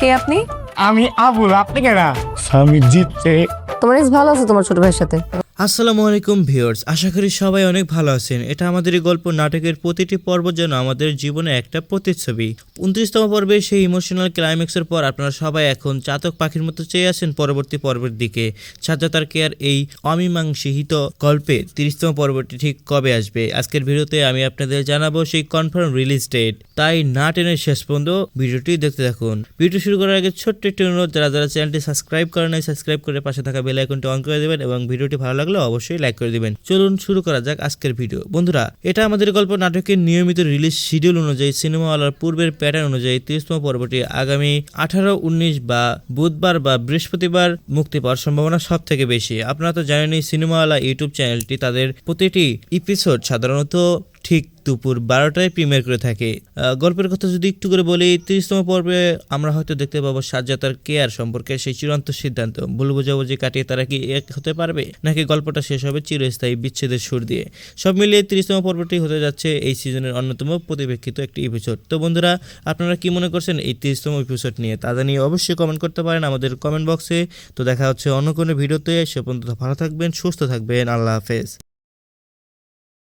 কে আপনি? আমি আবুল আপনি কেনা স্বামী জিতছে। তোমার এক্স ভালো আছে তোমার ছোট ভাইয়ের সাথে। আসসালামু আলাইকুম ভিউয়ার্স, আশা করি সবাই অনেক ভালো আছেন। এটা আমাদের এই গল্প নাটকের প্রতিটি পর্ব যেন আমাদের জীবনে একটা প্রতিচ্ছবি। উনত্রিশতম পর্বে সেই ইমোশনাল ক্লাইম্যাক্সের পর আপনারা সবাই এখন চাতক পাখির মতো চেয়ে আছেন পরবর্তী পর্বের দিকে। সাজ্জাতার কেয়ার এই অমীমাংসিহিত গল্পে তিরিশতম পর্বটি ঠিক কবে আসবে? আজকের ভিডিওতে আমি আপনাদের জানাব সেই কনফার্ম রিলিজ ডেট তাই না টেনে শেষ পর্যন্ত ভিডিওটি দেখতে থাকুন। ভিডিও শুরু করার আগে ছোট্ট একটি অনুরোধ, যারা যারা চ্যানেলটি সাবস্ক্রাইব করেন সাবস্ক্রাইব করে পাশে থাকা বেল আইকনটি অন করে দেবেন এবং ভিডিওটি ভালো লাগলে অবশ্যই লাইক করে দিবেন। চলুন শুরু করা যাক আজকের ভিডিও বন্ধুরা, এটা আমাদের গল্প নাটকের নিয়মিত রিলিজ শিডিউল অনুযায়ী, সিনেমাওয়ালার পূর্বের প্যাটার্ন অনুযায়ী তিরিশতম পর্বটি আগামী আঠারো, উনিশ বা বুধবার বা বৃহস্পতিবার মুক্তি পাওয়ার সম্ভাবনা সব থেকে বেশি। আপনারা তো জানেনই, সিনেমাওয়ালা ইউটিউব চ্যানেলটি তাদের প্রতিটি এপিসোড সাধারণত ঠিক দুপুর বারোটায় প্রিমিয়ার করে থাকে। গল্পের কথা যদি একটু করে বলি, তিরিশতম পর্বে আমরা হয়তো দেখতে পাবো সাজ্জাতার কেয়ার সম্পর্কে সেই চূড়ান্ত সিদ্ধান্ত। ভুল বোঝাবুঝি কাটিয়ে তারা কি এক হতে পারবে? নাকি গল্পটা শেষ হবে চিরস্থায়ী বিচ্ছেদের সুর দিয়ে? সব মিলিয়ে তিরিশতম পর্বটি হতে যাচ্ছে এই সিজনের অন্যতম পরিপ্রেক্ষিত একটি এপিসোড তো বন্ধুরা, আপনারা কি মনে করছেন এই তিরিশতম এপিসোড নিয়ে? তা নিয়ে অবশ্যই কমেন্ট করতে পারেন আমাদের কমেন্ট বক্সে তো দেখা হচ্ছে অন্য কোনো ভিডিওতে সে পর্যন্ত ভালো থাকবেন, সুস্থ থাকবেন। আল্লাহ হাফেজ।